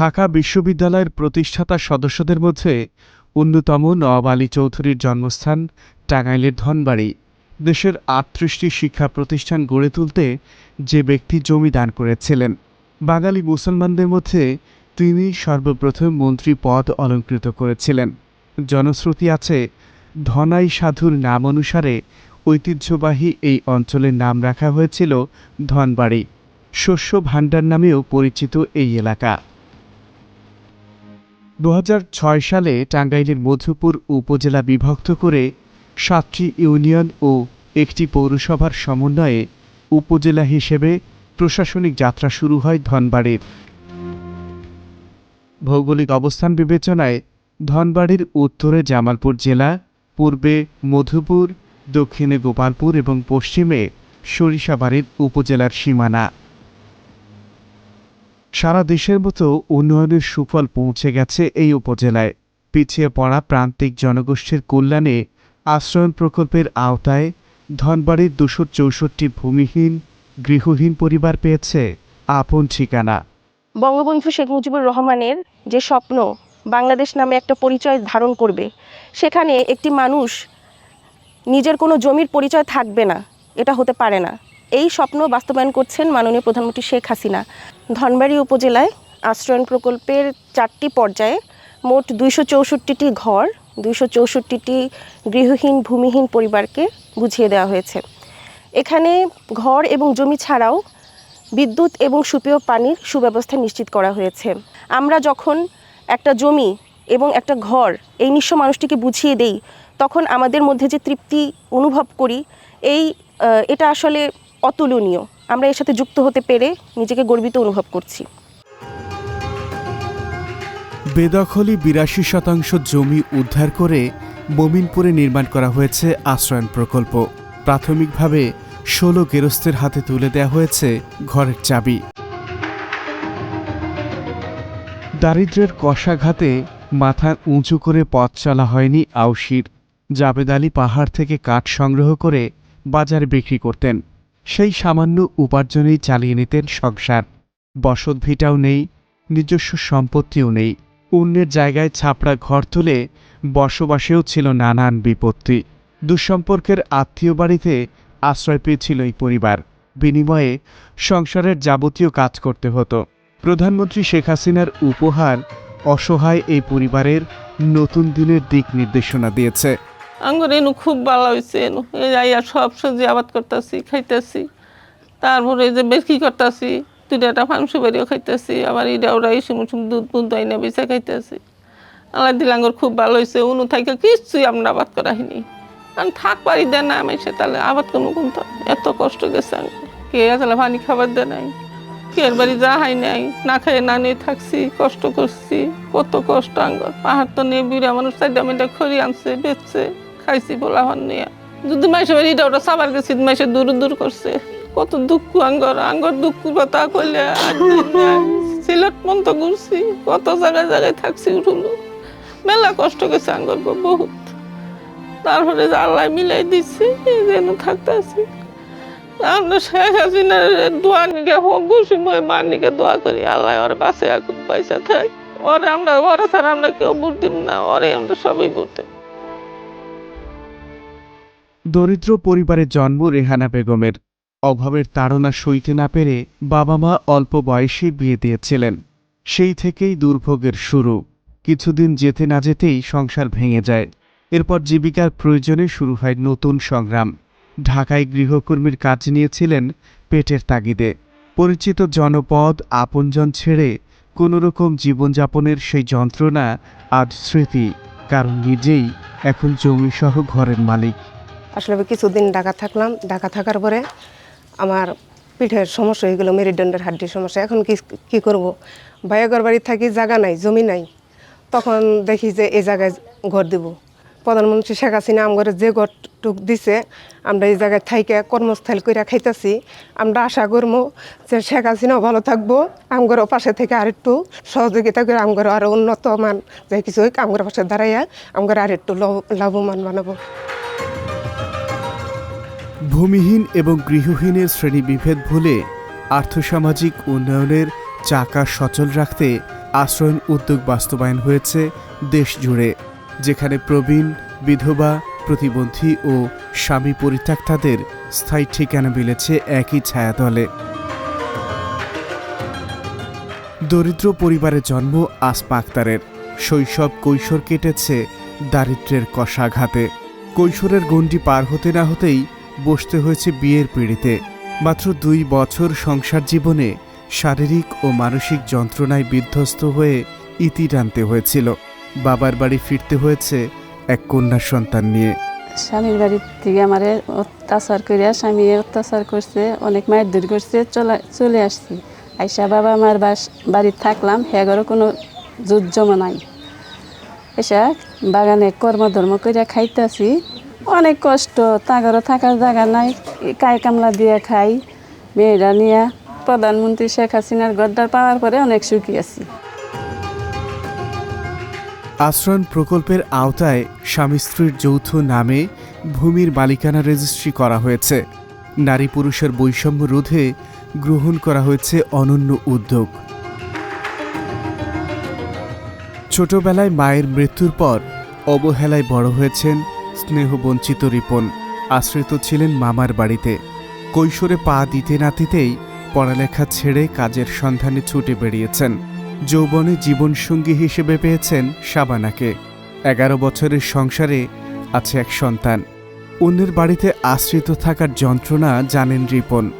ঢাকা বিশ্ববিদ্যালয়ের প্রতিষ্ঠাতা সদস্যদের মধ্যে অন্যতম নওয়াব আলী চৌধুরীর জন্মস্থান টাঙ্গাইলের ধনবাড়ি। দেশের আটত্রিশটি শিক্ষা প্রতিষ্ঠান গড়ে তুলতে যে ব্যক্তি জমি দান করেছিলেন, বাঙালি মুসলমানদের মধ্যে তিনি সর্বপ্রথম মন্ত্রী পদ অলঙ্কৃত করেছিলেন। জনশ্রুতি আছে, ধনাই সাধুর নাম অনুসারে ঐতিহ্যবাহী এই অঞ্চলের নাম রাখা হয়েছিল ধনবাড়ি। শস্য ভাণ্ডার নামেও পরিচিত এই এলাকা। দু হাজার ছয় সালে টাঙ্গাইলের মধুপুর উপজেলা বিভক্ত করে সাতটি ইউনিয়ন ও একটি পৌরসভার সমন্বয়ে উপজেলা হিসেবে প্রশাসনিক যাত্রা শুরু হয় ধনবাড়ির। ভৌগোলিক অবস্থান বিবেচনায় ধনবাড়ির উত্তরে জামালপুর জেলা, পূর্বে মধুপুর, দক্ষিণে গোপালপুর এবং পশ্চিমে সরিষাবাড়ির উপজেলার সীমানা। সারা দেশের মতো উন্নয়নের সুফল পৌঁছে গেছে এই উপজেলায়। পিছিয়ে পড়া প্রান্তিক জনগোষ্ঠীর কল্যাণে আশ্রয়ণ প্রকল্পের আওতায় ধনবাড়ির দুশো চৌষট্টি ভূমিহীন, গৃহহীন পরিবার পেয়েছে আপন ঠিকানা। বঙ্গবন্ধু শেখ মুজিবুর রহমানের যে স্বপ্ন, বাংলাদেশ নামে একটা পরিচয় ধারণ করবে, সেখানে একটি মানুষ নিজের কোনো জমির পরিচয় থাকবে না, এটা হতে পারে না। এই স্বপ্ন বাস্তবায়ন করছেন মাননীয় প্রধানমন্ত্রী শেখ হাসিনা। ধনবাড়ি উপজেলায় আশ্রয়ণ প্রকল্পের চারটি পর্যায়ে মোট দুইশো চৌষট্টিটি ঘর, দুইশো চৌষট্টিটি গৃহহীন, ভূমিহীন পরিবারকে বুঝিয়ে দেওয়া হয়েছে। এখানে ঘর এবং জমি ছাড়াও বিদ্যুৎ এবং সুপেয় পানির সুব্যবস্থা নিশ্চিত করা হয়েছে। আমরা যখন একটা জমি এবং একটা ঘর এই নিঃস্ব মানুষটিকে বুঝিয়ে দেই, তখন আমাদের মধ্যে যে তৃপ্তি অনুভব করি, এই এটা আসলে অতুলনীয়। আমরা এর সাথে যুক্ত হতে পেরে নিজেকে গর্বিত অনুভব করছি। বেদখলি বিরাশি শতাংশ জমি উদ্ধার করে মমিনপুরে নির্মাণ করা হয়েছে আশ্রয়ণ প্রকল্প। প্রাথমিকভাবে ষোলো গেরস্তের হাতে তুলে দেওয়া হয়েছে ঘরের চাবি। দারিদ্র্যের কষাঘাতে মাথা উঁচু করে পথ চলা হয়নি আউশির। জাবেদ আলী পাহাড় থেকে কাঠ সংগ্রহ করে বাজারে বিক্রি করতেন। সেই সামান্য উপার্জনেই চালিয়ে নিতেন সংসার। বসত ভিটাও নেই, নিজস্ব সম্পত্তিও নেই। অন্যের জায়গায় ছাপড়া ঘর তুলে বসবাসেও ছিল নানান বিপত্তি। দুঃসম্পর্কের আত্মীয় বাড়িতে আশ্রয় পেয়েছিল এই পরিবার। বিনিময়ে সংসারের যাবতীয় কাজ করতে হতো। প্রধানমন্ত্রী শেখ হাসিনার উপহার অসহায় এই পরিবারের নতুন দিনের দিক নির্দেশনা দিয়েছে। আঙ্গুর এনু খুব ভালো হয়েছে এনু। যাইয়া সব সবজি আবাদ করতেছি, খাইতেছি। তারপরে যে বেশি করতেছি একটা মাংস বাড়িও খাইতেছি, আবার এটা ওরা এই সময় দুধ বুধ আইনা বেচা খাইতেছি। আল্লাহ দিল আঙ্গুর খুব ভালো হয়েছে উনু থাইকে কিচ্ছুই আমরা আবাদ করা হয়নি। কারণ থাক পারি দেয় না আমি সে তাহলে আবাদ করব কোনটা এত কষ্ট গেছে আমি কে আসলে পানি খাবার দেয় নাই? কের বাড়ি যা হয় নাই? না খাইয়ে না নিয়ে থাকছি, কষ্ট করছি, কত কষ্ট আঙ্গর। পাহাড় তো নিয়ে বিড়া মানুষ চারটা মিনিটা খড়ি আনছে, বেচছে। খাইছি বলা হন নিয়ে। যদি মাইসে বাড়ি এটা ওটা সাবার গেছি মাইসে দূর দূর করছে। কত দুঃখ আঙ্গর আঙ্গর দুঃখ কথা কইলে। সিলেট মন্ত ঘুরছি, কত জায়গায় জায়গায় থাকছি উঠুলো মেলা কষ্ট গেছে আঙ্গর বহুত। তারপরে আল্লাহ মিলাই দিচ্ছি যেন থাকতেছি আমরা শেখ হাসিনার দোয়া নিকে হোক সময় মার নিকে দোয়া করি। আল্লাহ ওর পাশে এখন পয়সা থাক। ওরে আমরা, ওরা ছাড়া আমরা কেউ দিব না। ওরে আমরা সবাই দেব। দরিদ্র পরিবারে জন্ম রেহানা বেগমের। অভাবের তাড়না সইতে না পেরে বাবা মা অল্প বয়সে বিয়ে দিয়েছিলেন। সেই থেকেই দুর্ভোগের শুরু। কিছুদিন যেতে না যেতেই সংসার ভেঙে যায়। এরপর জীবিকার প্রয়োজনে শুরু হয় নতুন সংগ্রাম। ঢাকায় গৃহকর্মীর কাজ নিয়েছিলেন পেটের তাগিদে। পরিচিত জনপদ, আপনজন ছেড়ে কোনোরকম জীবনযাপনের সেই যন্ত্রণা আজ স্মৃতি। কারণ নিজেই এখন জমিসহ ঘরের মালিক। আসলে কিছুদিন ঢাকা থাকলাম। ঢাকা থাকার পরে আমার পিঠের সমস্যা হয়ে গেলো, মেরুদণ্ডের হাড্ডির সমস্যা। এখন কি কি করব? ভাইয়াগর বাড়ি থাকি, জায়গা নাই, জমি নাই। তখন দেখি যে এই জায়গায় ঘর দেব। প্রধানমন্ত্রী শেখ হাসিনা আমগর যে ঘরটুক দিছে, আমরা এই জায়গায় থাইকে কর্মস্থল কইরা খাইতেছি। আমরা আশা করব যে শেখ হাসিনাও ভালো থাকব আমগর পাশে থেকে আরেকটু সহযোগিতা করে আমগর আরও উন্নত মান, যে কিছু হোক আমগর পাশে দাঁড়াইয়া আমগর আরেকটু লভ- লাভবান বানাবো। ভূমিহীন এবং গৃহহীনের শ্রেণীবিভেদ ভুলে আর্থসামাজিক উন্নয়নের চাকা সচল রাখতে আশ্রয়ণ উদ্যোগ বাস্তবায়ন হয়েছে দেশ জুড়ে যেখানে প্রবীণ, বিধবা, প্রতিবন্ধী ও স্বামী পরিত্যক্তাদের স্থায়ী ঠিকানা মিলেছে একই ছায়াতলে। দরিদ্র পরিবারে জন্ম আসমা আক্তারের শৈশব কৈশোর কেটেছে দারিদ্র্যের কষাঘাতে। কৈশোরের গণ্ডি পার হতে না হতেই বসতে হয়েছে বিয়ের পিড়িতে। মাত্র দুই বছর সংসার জীবনে শারীরিক ও মানসিক যন্ত্রণায় বিধ্বস্ত হয়ে ইতি টানতে হয়েছিল। বাবার বাড়ি ফিরতে হয়েছে এক কন্যা সন্তান নিয়ে। স্বামীর বাড়ির থেকে আমার অত্যাচার করিয়া স্বামী অত্যাচার করছে, অনেক মায়ের দূর করছে, চলে আসছি। আইসা বাবা মার বাস বাড়ির থাকলাম হ্যাগরও কোনো জুত জমা নাই। এসা বাগানে কর্মধর্ম করিয়া খাইতেছি অনেক কষ্ট তাগরও থাকার জায়গা নাই, কাই কামলা দিয়ে খাই, মেয়েরা নিয়ে। প্রধানমন্ত্রী শেখ হাসিনার গদ্দার পাওয়ার পরে অনেক সুখী আছি। আশ্রয়ণ প্রকল্পের আওতায় স্বামী স্ত্রীর যৌথ নামে ভূমির মালিকানা রেজিস্ট্রি করা হয়েছে। নারী পুরুষের বৈষম্য রোধে গ্রহণ করা হয়েছে অনন্য উদ্যোগ। ছোটবেলায় মায়ের মৃত্যুর পর অবহেলায় বড় হয়েছেন স্নেহবঞ্চিত রিপন। আশ্রিত ছিলেন মামার বাড়িতে। কৈশোরে পা দিতে না দিতেই পড়ালেখা ছেড়ে কাজের সন্ধানে ছুটে বেরিয়েছেন। যৌবনে জীবনসঙ্গী হিসেবে পেয়েছেন শাবানাকে। এগারো বছরের সংসারে আছে এক সন্তান। অন্যের বাড়িতে আশ্রিত থাকার যন্ত্রণা জানেন রিপন।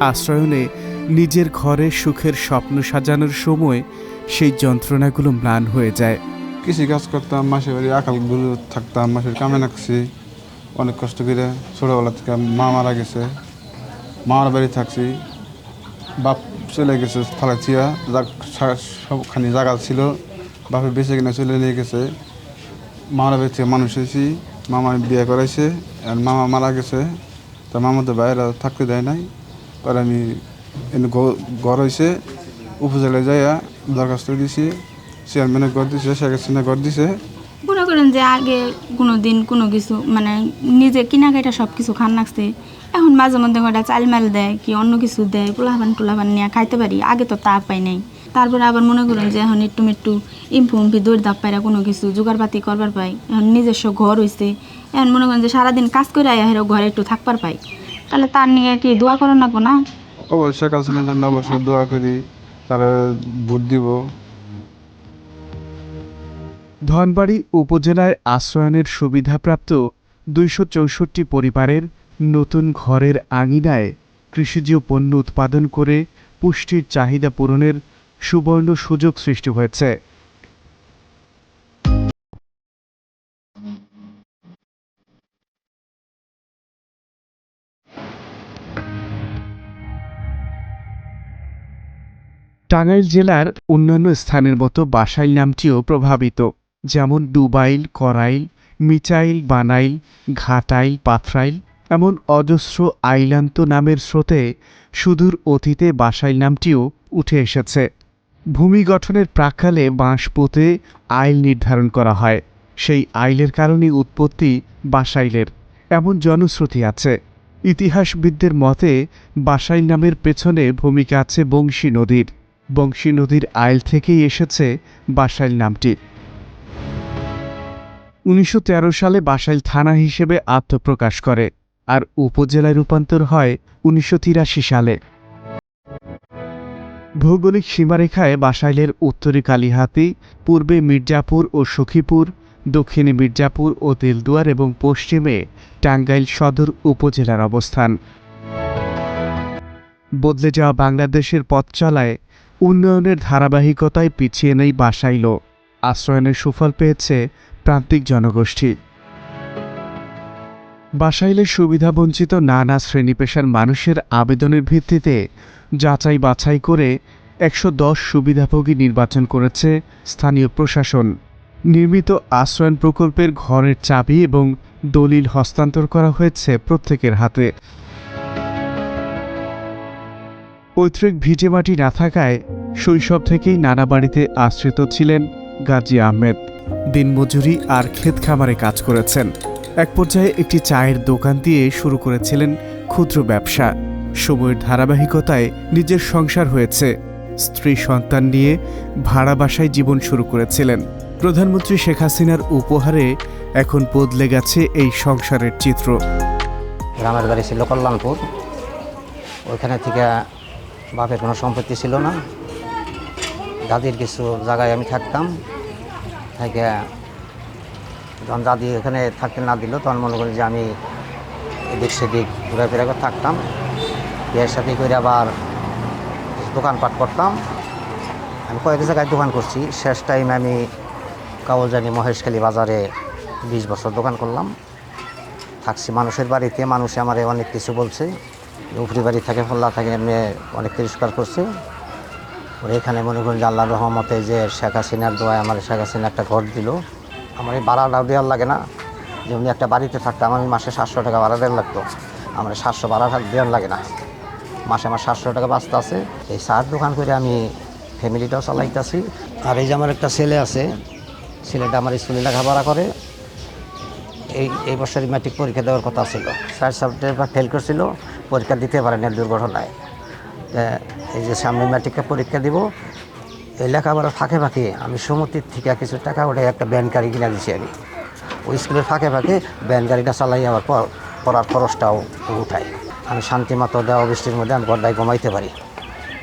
আশ্রয়নে নিজের ঘরে সুখের স্বপ্ন সাজানোর সময় সেই যন্ত্রণাগুলো ম্লান হয়ে যায়। কৃষি কাজ করতাম মাসের বাড়ি আকালগুলো থাকতাম, মাসের কামে নাকছি। অনেক কষ্ট করে ছোটোবেলা থেকে মা মারা গেছে। মামার বাড়ি থাকছি। বাপ চলে গেছে ফালাচিয়া যাক সবখানি জায়গা ছিল। বাপে বেঁচে কিনে চলে নিয়ে গেছে। মামার বাড়ি থেকে মানুষ হয়েছি মামা বিয়ে করাইছে, আর মামা মারা গেছে। তা মামা তো বাইরে থাকতে দেয় নাই। পরে আমি ঘর হয়েছে উপজেলায় যাইয়া দরখাস্ত দিছি। চেয়ারম্যানে ঘর দিছে শেখ হাসিনা ঘর দিছে। মনে করেন যে আগে কোনো দিন কোনো কিছু মানে নিজে কিনাকাটা সব কিছু খান লাগছে এখন মাঝে মধ্যে কটা চাল মাল দেয় কি অন্য কিছু দেয় পোলাপান টোলাপান নিয়ে খাইতে পারি আগে তো তা পাই নাই। তারপরে আবার মনে করেন যে এখন একটু একটু ইম্পু উম্পি দৌড় দাপ পাইরা কোনো কিছু জোগাড়পাতি করবার পাই। এখন নিজস্ব ঘর হইছে। এখন মনে করেন যে সারাদিন কাজ করে আয়া হেরো ঘরে একটু থাকবার পাই। তাহলে তার নিয়ে কি দোয়া লাগবো না? অবশ্যই হাসিনার জন্য অবশ্যই দোয়া করি। তারা ভোট দিব। ধনবাড়ি উপজেলায় আশ্রয়নের সুবিধাপ্রাপ্ত দুইশো চৌষট্টি পরিবারের নতুন ঘরের আঙিনায় কৃষিজ পণ্য উৎপাদন করে পুষ্টির চাহিদা পূরণের সুবর্ণ সুযোগ সৃষ্টি হয়েছে। টাঙ্গাইল জেলার অন্যান্য স্থানের মতো বাসাইল নামটিও প্রভাবিত। যেমন ডুবাইল, করাইল, মিচাইল, বানাইল, ঘাটাইল, পাথরাইল, এমন অজস্র আইলান্ত নামের স্রোতে সুদূর অতীতে বাসাইল নামটিও উঠে এসেছে। ভূমি গঠনের প্রাককালে বাঁশ পুঁতে আইল নির্ধারণ করা হয়। সেই আইলের কারণেই উৎপত্তি বাসাইলের। এমন জনশ্রুতি আছে। ইতিহাসবিদদের মতে, বাসাইল নামের পেছনে ভূমিকা আছে বংশী নদীর। বংশী নদীর আইল থেকেই এসেছে বাসাইল নামটি। উনিশশো তেরো সালে বাসাইল থানা হিসেবে আত্মপ্রকাশ করে আর উপজেলায় রূপান্তর হয় উনিশশো তিরাশি সালে। ভৌগোলিক সীমারেখায় বাসাইলের উত্তরে কালিহাতি, পূর্বে মির্জাপুর ও সখীপুর, দক্ষিণে মির্জাপুর ও তেলদুয়ার এবং পশ্চিমে টাঙ্গাইল সদর উপজেলার অবস্থান। বদলে যাওয়া বাংলাদেশের পথ চলায় উন্নয়নের ধারাবাহিকতায় পিছিয়ে নেই বাসাইল আশ্রয়নের সুফল পেয়েছে প্রান্তিক জনগোষ্ঠী। বাসাইলের সুবিধাবঞ্চিত নানা শ্রেণি পেশার মানুষের আবেদনের ভিত্তিতে যাচাই বাছাই করে একশো দশ সুবিধাভোগী নির্বাচন করেছে স্থানীয় প্রশাসন। নির্মিত আশ্রয়ণ প্রকল্পের ঘরের চাবি এবং দলিল হস্তান্তর করা হয়েছে প্রত্যেকের হাতে। পৈতৃক ভিজে মাটি না থাকায় শৈশব থেকেই নানা বাড়িতে আশ্রিত ছিলেন গাজী আহমেদ। দিনমজুরি আর ক্ষেত খামারে কাজ করেছেন। এক পর্যায়ে একটি চায়ের দোকান দিয়ে শুরু করেছিলেন ক্ষুদ্র ব্যবসা। সময়ের ধারাবাহিকতায় নিজের সংসার হয়েছে। স্ত্রী সন্তান নিয়ে ভাড়া বাসায় জীবন শুরু করেছিলেন। প্রধানমন্ত্রী শেখ হাসিনার উপহারে এখন বদলে গেছে এই সংসারের চিত্র। গ্রামের বাড়ি ছিল কল্যাণপুর। ওইখানে থেকে বাপের কোনো সম্পত্তি ছিল না। দাদির কিছু জায়গায় আমি থাকতাম। থেকে যখন দাদি এখানে থাকতে না দিল তখন মনে করি যে আমি এদিক সেদিক ঘুরাফেরা করে থাকতাম। বিয়ের সাথে করে আবার দোকানপাট করতাম। আমি কয়েক জায়গায় দোকান করছি। শেষ টাইম আমি কাউলজানি মহেশখালী বাজারে বিশ বছর দোকান করলাম। থাকছি মানুষের বাড়িতে। মানুষে আমার অনেক কিছু বলছে। উপরি বাড়ি থাকে, ফল্লা থাকে, এমনি অনেক তিরস্কার করছে। এখানে মনে করেন যে রহমতে যে শেখ হাসিনার দোয়ায় আমার শেখ হাসিনা একটা ঘর দিল। আমার এই ভাড়াটাও দেওয়ার লাগে না। যেমনি একটা বাড়িতে থাকতাম আমি মাসে সাতশো টাকা ভাড়া দেওয়ার লাগতো। আমার সাতশো ভাড়া দেওয়ার লাগে না। মাসে আমার সাতশো টাকা বাঁচতে আছে। এই চার দোকান করে আমি ফ্যামিলিটাও চালাইতেছি। আর এই যে আমার একটা ছেলে আছে, ছেলেটা আমার স্কুলে লেখাপড়া করে। এই এই বছরই ম্যাট্রিক পরীক্ষা দেওয়ার কথা ছিল। সায়েন্স সাবজেক্ট ফেল করছিল। পরীক্ষা দিতে পারেনি দুর্ঘটনায়। এই যে সামনে ম্যাট্রিকটা পরীক্ষা দিব, এই লেখাপড়ার ফাঁকে ফাঁকে আমি সমতির থেকে কিছু টাকা ওঠে একটা ব্যান গাড়ি কিনে দিছি আমি। ওই স্কুলের ফাঁকে ফাঁকে ব্যান গাড়িটা চালাই আমার পড়ার খরচটাও উঠাই। আমি শান্তি মতো দেওয়া বৃষ্টির মধ্যে আমি গড্ডায় কমাইতে পারি।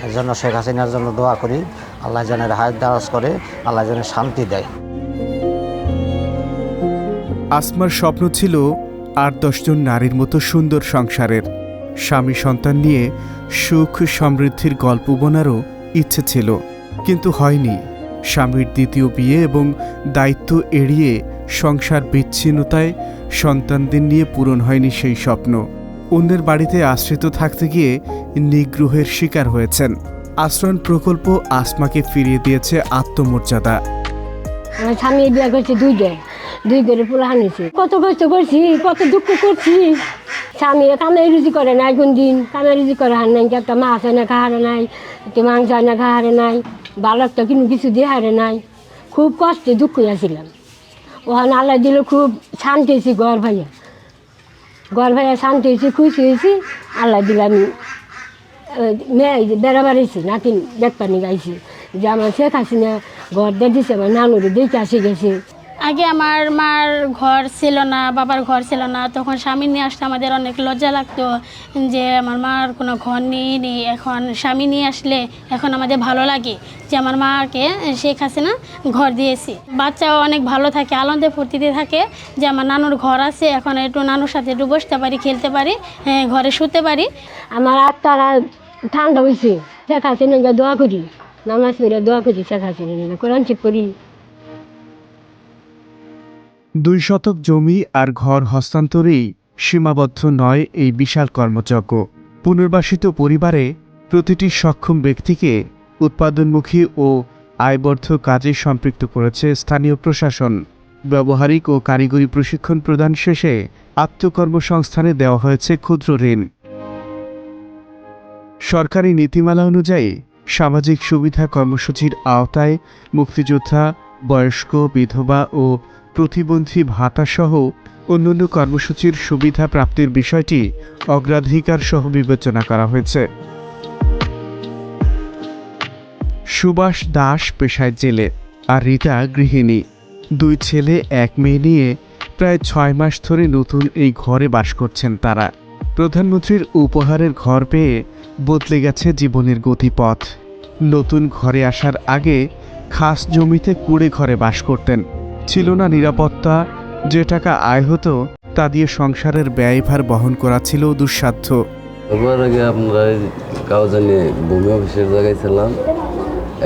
এর জন্য শেখ হাসিনার জন্য দোয়া করি, আল্লাহ যেন হায়াত দারাজ করে, আল্লাহ যেন শান্তি দেয়। আসমার স্বপ্ন ছিল আট দশজন নারীর মতো সুন্দর সংসারের। স্বামী সন্তান নিয়ে সুখ সমৃদ্ধির গল্প বোনারও ইচ্ছে ছিল, কিন্তু হয়নি। স্বামীর দ্বিতীয় বিয়ে এবং দায়িত্ব এড়িয়ে সংসার বিচ্ছিন্নতায় সন্তানদের নিয়ে পূরণ হয়নি সেই স্বপ্ন। অন্যের বাড়িতে আশ্রিত থাকতে গিয়ে নিগ্রহের শিকার হয়েছেন। আশ্রয়ণ প্রকল্প আসমাকে ফিরিয়ে দিয়েছে আত্মমর্যাদা। স্বামী বিয়ে করছে দুইটা দুই করে পোলা হানিছে কত কষ্ট করছি, কত দুঃখ করছি। স্বামী কামে রুজি করে নাই কোন দিন কামে রুজি করে হার নাই একটা মাছ এনে খাহারে নাই একটা মাংস এনে খাহারে নাই, বালক তো কিন্তু কিছু দিয়ে হারে নাই। খুব কষ্টে দুঃখ আসছিলাম ওখানে আল্লাহ দিল খুব শান্তি হয়েছি ঘর ভাইয়া। ঘর ভাইয়া শান্তি হয়েছি খুশি হয়েছি আল্লাহ দিল আমি মেয়ে এই যে বেড়া বাড়িছি নাতিন দেখপানি গাইছি। যে আমার শেখ হাসিনা ঘর দিয়ে দিছে, আমার নানুরে দেখে আসে গেছে। আগে আমার মার ঘর ছিল না বাবার ঘর ছিল না তখন স্বামী নিয়ে আসতে আমাদের অনেক লজ্জা লাগতো যে আমার মার কোনো ঘর নেই নেই। এখন স্বামী নিয়ে আসলে এখন আমাদের ভালো লাগে যে আমার মাকে শেখ হাসিনা ঘর দিয়েছি। বাচ্চাও অনেক ভালো থাকে আনন্দে ফুর্তিতে থাকে যে আমার নানুর ঘর আছে এখন একটু নানুর সাথে একটু বসতে পারি খেলতে পারি হ্যাঁ, ঘরে শুতে পারি। আমার আত্মারা ঠান্ডা হয়েছে শেখ দোয়া করি নামাজ দোয়া করি শেখ হাসিনা কোরআন করি দুই শতক জমি আর ঘর হস্তান্তরেই সীমাবদ্ধ নয় এই বিশাল কর্মযজ্ঞ। পুনর্বাসিত পরিবারে প্রতিটি সক্ষম ব্যক্তিকে উৎপাদনমুখী ও আয়বর্ধক কাজে সম্পৃক্ত করেছে স্থানীয় প্রশাসন। ব্যবহারিক ও কারিগরি প্রশিক্ষণ প্রদান শেষে আত্মকর্মসংস্থানে দেওয়া হয়েছে ক্ষুদ্র ঋণ। সরকারি নীতিমালা অনুযায়ী সামাজিক সুবিধা কর্মসূচির আওতায় মুক্তিযোদ্ধা, বয়স্ক, বিধবা ও প্রতিবন্ধী ভাতাসহ অন্যান্য কর্মসূচির সুবিধা প্রাপ্তির বিষয়টি অগ্রাধিকার সহ বিবেচনা করা হয়েছে। সুভাষ দাস পেশায় জেলে আর রীতা গৃহিণী। দুই ছেলে, এক মেয়ে নিয়ে প্রায় ছয় মাস ধরে নতুন এই ঘরে বাস করছেন তারা। প্রধানমন্ত্রীর উপহারের ঘর পেয়ে বদলে গেছে জীবনের গতিপথ। নতুন ঘরে আসার আগে খাস জমিতে কুড়ে ঘরে বাস করতেন। ছিল না নিরাপত্তা, যে টাকা আয় হতো, তা দিয়ে সংসারের ব্যয়ভার বহন করা ছিল দুঃসাধ্য। এবার আগে আমরা কাউ জানি ভূমি অফিসের জায়গায় ছিলাম।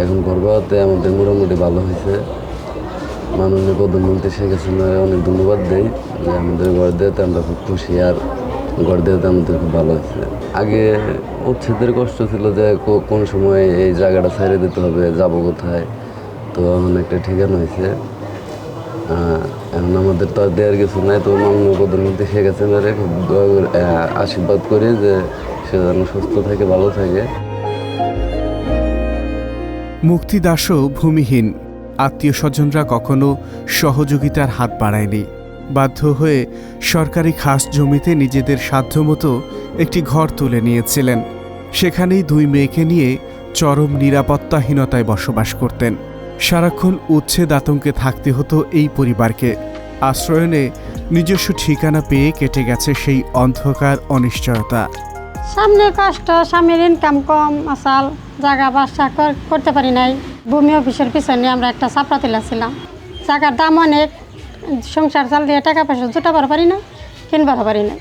এখন গর্ভবতী আমাদের মোটামুটি ভালো হয়েছে। মাননীয় প্রধানমন্ত্রী শেখ হাসিনাকে অনেক ধন্যবাদ দেই যে আমাদের ঘর দেওয়াতে আমরা খুব খুশি আর ঘর দেওয়াতে আমাদের খুব ভালো হয়েছে। আগে উচ্ছেদের কষ্ট ছিল যে কোন সময় এই জায়গাটা ছেড়ে দিতে হবে, যাব কোথায়? তো এখন একটা ঠিকানা হয়েছে। এখন আমাদের তো আর দেওয়ার কিছু নাই, তো মাননীয় প্রধানমন্ত্রী শেখ হাসিনারে আশীর্বাদ করি যে সে যেন সুস্থ থাকে, ভালো থাকে। মুক্তিদাসও ভূমিহীন। আত্মীয় স্বজনরা কখনো সহযোগিতার হাত বাড়ায়নি। বাধ্য হয়ে সরকারি খাস জমিতে নিজেদের সাধ্যমতো একটি ঘর তুলে নিয়েছিলেন। সেখানেই দুই মেয়েকে নিয়ে চরম নিরাপত্তাহীনতায় বসবাস করতেন। সারাক্ষণ উচ্ছেদ আতঙ্কে থাকতে হতো এই পরিবারকে। আশ্রয়নে নিজস্ব ঠিকানা পেয়ে কেটে গেছে সেই অন্ধকার অনিশ্চয়তা। সামনে কষ্ট স্বামীর ইনকাম কম, আসাল, জায়গা বাসা কর- করতে পারি নাই। ভূমি অফিসের পিছনে আমরা একটা চাপড়া তুলেছিলাম জায়গার দাম অনেক, সংসার চাল দিয়ে টাকা পয়সা জোটাবার পারি না, কিনবার পারি না।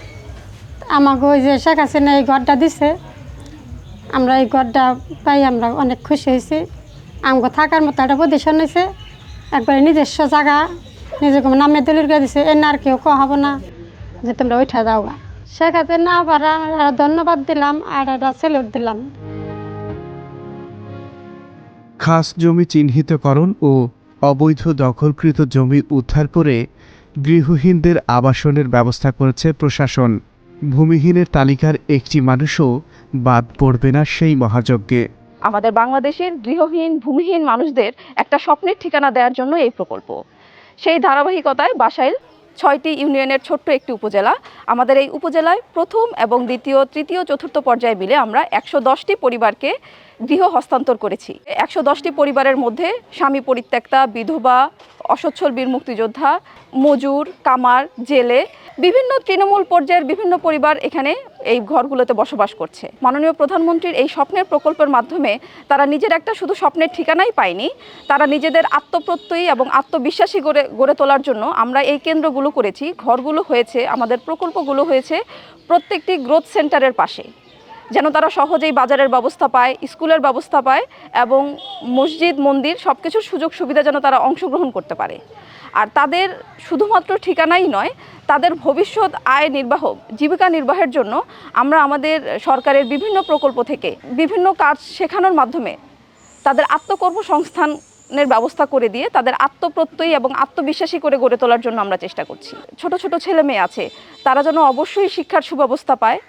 আমাকে ওই যে শেখ হাসিনা এই ঘরটা দিছে। আমরা এই ঘরটা পাই, আমরা অনেক খুশি হয়েছি। আমাকে থাকার মতো একটা পজিশন হয়েছে একবারে নিজস্ব জায়গা, নিজেকে নামে দলিল করে দিছে এর আর কেউ কহাবো না, যে তোমরা ওইঠা যাও গা শেখাতে না আর ধন্যবাদ দিলাম, আর একটা স্যালুট দিলাম। খাস জমি চিহ্নিতকরণ ও অবৈধ দখলকৃত জমি উদ্ধার করে গৃহহীনদের আবাসনের ব্যবস্থা করেছে প্রশাসন। ভূমিহীনের তালিকার একটি মানুষও বাদ পড়বে না সেই মহাযজ্ঞে। আমাদের বাংলাদেশের গৃহহীন, ভূমিহীন মানুষদের একটা স্বপ্নের ঠিকানা দেওয়ার জন্য এই প্রকল্প। সেই ধারাবাহিকতায় বাসাইল ছয়টি ইউনিয়নের ছোট্ট একটি উপজেলা। আমাদের এই উপজেলায় প্রথম এবং দ্বিতীয়, তৃতীয়, চতুর্থ পর্যায়ে মিলে আমরা একশো দশটি পরিবারকে গৃহ হস্তান্তর করেছি। একশো দশটি পরিবারের মধ্যে স্বামী পরিত্যক্তা, বিধবা, অসচ্ছল বীর মুক্তিযোদ্ধা, মজুর, কামার, জেলে, বিভিন্ন তৃণমূল পর্যায়ের বিভিন্ন পরিবার এখানে এই ঘরগুলোতে বসবাস করছে। মাননীয় প্রধানমন্ত্রীর এই স্বপ্নের প্রকল্পের মাধ্যমে তারা নিজের একটা শুধু স্বপ্নের ঠিকানাই পায়নি, তারা নিজেদের আত্মপ্রত্যয়ী এবং আত্মবিশ্বাসী গড়ে গড়ে তোলার জন্য আমরা এই কেন্দ্রগুলো করেছি। ঘরগুলো হয়েছে, আমাদের প্রকল্পগুলো হয়েছে প্রত্যেকটি গ্রোথ সেন্টারের পাশে। যেন তারা সহজেই বাজারের ব্যবস্থা পায়, স্কুলের ব্যবস্থা পায় এবং মসজিদ, মন্দির সব কিছুর সুযোগ সুবিধা যেন তারা অংশগ্রহণ করতে পারে। আর তাদের শুধুমাত্র ঠিকানাই নয়, তাদের ভবিষ্যৎ আয় নির্বাহ, জীবিকা নির্বাহের জন্য আমরা আমাদের সরকারের বিভিন্ন প্রকল্প থেকে বিভিন্ন কাজ শেখানোর মাধ্যমে তাদের আত্মকর্মসংস্থানের ব্যবস্থা করে দিয়ে তাদের আত্মপ্রত্যয়ী এবং আত্মবিশ্বাসী করে গড়ে তোলার জন্য আমরা চেষ্টা করছি। ছোট ছোট ছেলে মেয়ে আছে, তারা যেন অবশ্যই শিক্ষার সুব্যবস্থা পায়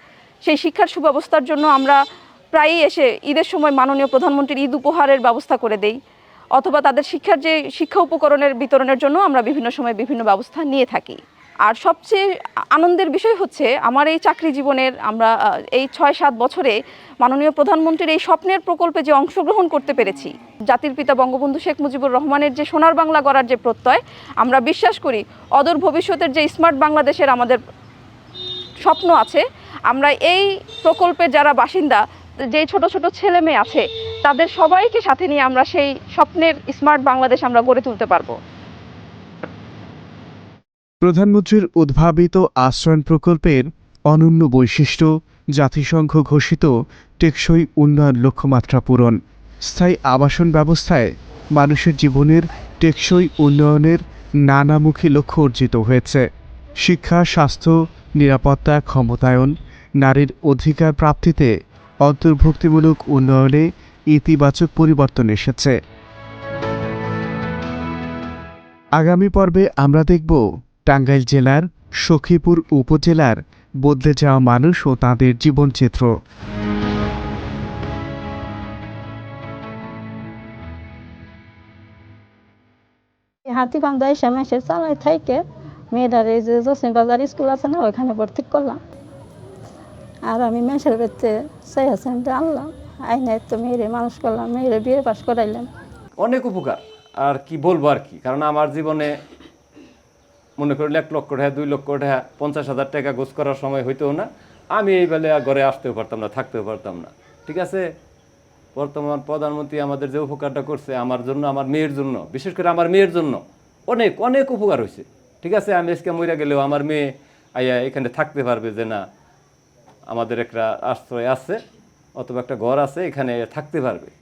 সেই শিক্ষার সুব্যবস্থার জন্য আমরা প্রায়ই এসে ঈদের সময় মাননীয় প্রধানমন্ত্রীর ঈদ উপহারের ব্যবস্থা করে দেই, অথবা তাদের শিক্ষার যে শিক্ষা উপকরণের বিতরণের জন্য আমরা বিভিন্ন সময় বিভিন্ন ব্যবস্থা নিয়ে থাকি। আর সবচেয়ে আনন্দের বিষয় হচ্ছে, আমার এই চাকরি জীবনের আমরা এই ছয় সাত বছরে মাননীয় প্রধানমন্ত্রীর এই স্বপ্নের প্রকল্পে যে অংশগ্রহণ করতে পেরেছি, জাতির পিতা বঙ্গবন্ধু শেখ মুজিবুর রহমানের যে সোনার বাংলা গড়ার যে প্রত্যয়, আমরা বিশ্বাস করি অদূর ভবিষ্যতের যে স্মার্ট বাংলাদেশের আমাদের স্বপ্ন আছে আমরা এই প্রকল্পের যারা বাসিন্দা, যে ছোট ছোট ছেলে মেয়ে আছে, তাদের সবাইকে সাথে নিয়ে আমরা সেই স্বপ্নের স্মার্ট বাংলাদেশ আমরা গড়ে তুলতে পারব। প্রধানমন্ত্রীর উদ্ভাবিত আশ্রয়ণ প্রকল্পের অনন্য বৈশিষ্ট্য জাতিসংঘ ঘোষিত টেকসই উন্নয়ন লক্ষ্যমাত্রা পূরণ। স্থায়ী আবাসন ব্যবস্থায় মানুষের জীবনের টেকসই উন্নয়নের নানামুখী লক্ষ্য অর্জিত হয়েছে। শিক্ষা, স্বাস্থ্য, নিরাপত্তা, ক্ষমতায়ন, নারীর অধিকার প্রাপ্তিতে অন্তর্ভুক্তিমূলক উন্নয়নে ইতিবাচক পরিবর্তন এসেছে। আগামী পর্বে আমরা দেখব টাঙ্গাইল জেলার সখীপুর উপজেলার বদলে যাওয়া মানুষ ও তাঁদের জীবনচিত্র। হাতি বান্ধা এসে মাসের চালাই থাইকে মেয়েটার এই যে জসিম বাজার স্কুল আছে না, ওইখানে ভর্তি করলাম। আর আমি মেসের বেতে চাই হাসেন আনলাম। আইনে তো মেয়েরে মানুষ করলাম, মেয়েরে বিয়ে পাস করাইলাম। অনেক উপকার। আর কি বলব আর কি? কারণ আমার জীবনে মনে করলে এক লক্ষ টাকা, দুই লক্ষ টাকা, পঞ্চাশ হাজার টাকা গোছ করার সময় হইতেও না। আমি এই বেলে ঘরে আসতেও পারতাম না, থাকতেও পারতাম না। ঠিক আছে? বর্তমান প্রধানমন্ত্রী আমাদের যে উপকারটা করছে, আমার জন্য, আমার মেয়ের জন্য, বিশেষ করে আমার মেয়ের জন্য, অনেক অনেক উপকার হয়েছে ঠিক আছে, আমি আজকে মরে গেলেও আমার মেয়ে আইয়া এখানে থাকতে পারবে যে না, আমাদের একটা আশ্রয় আছে, অথবা একটা ঘর আছে, এখানে থাকতে পারবে।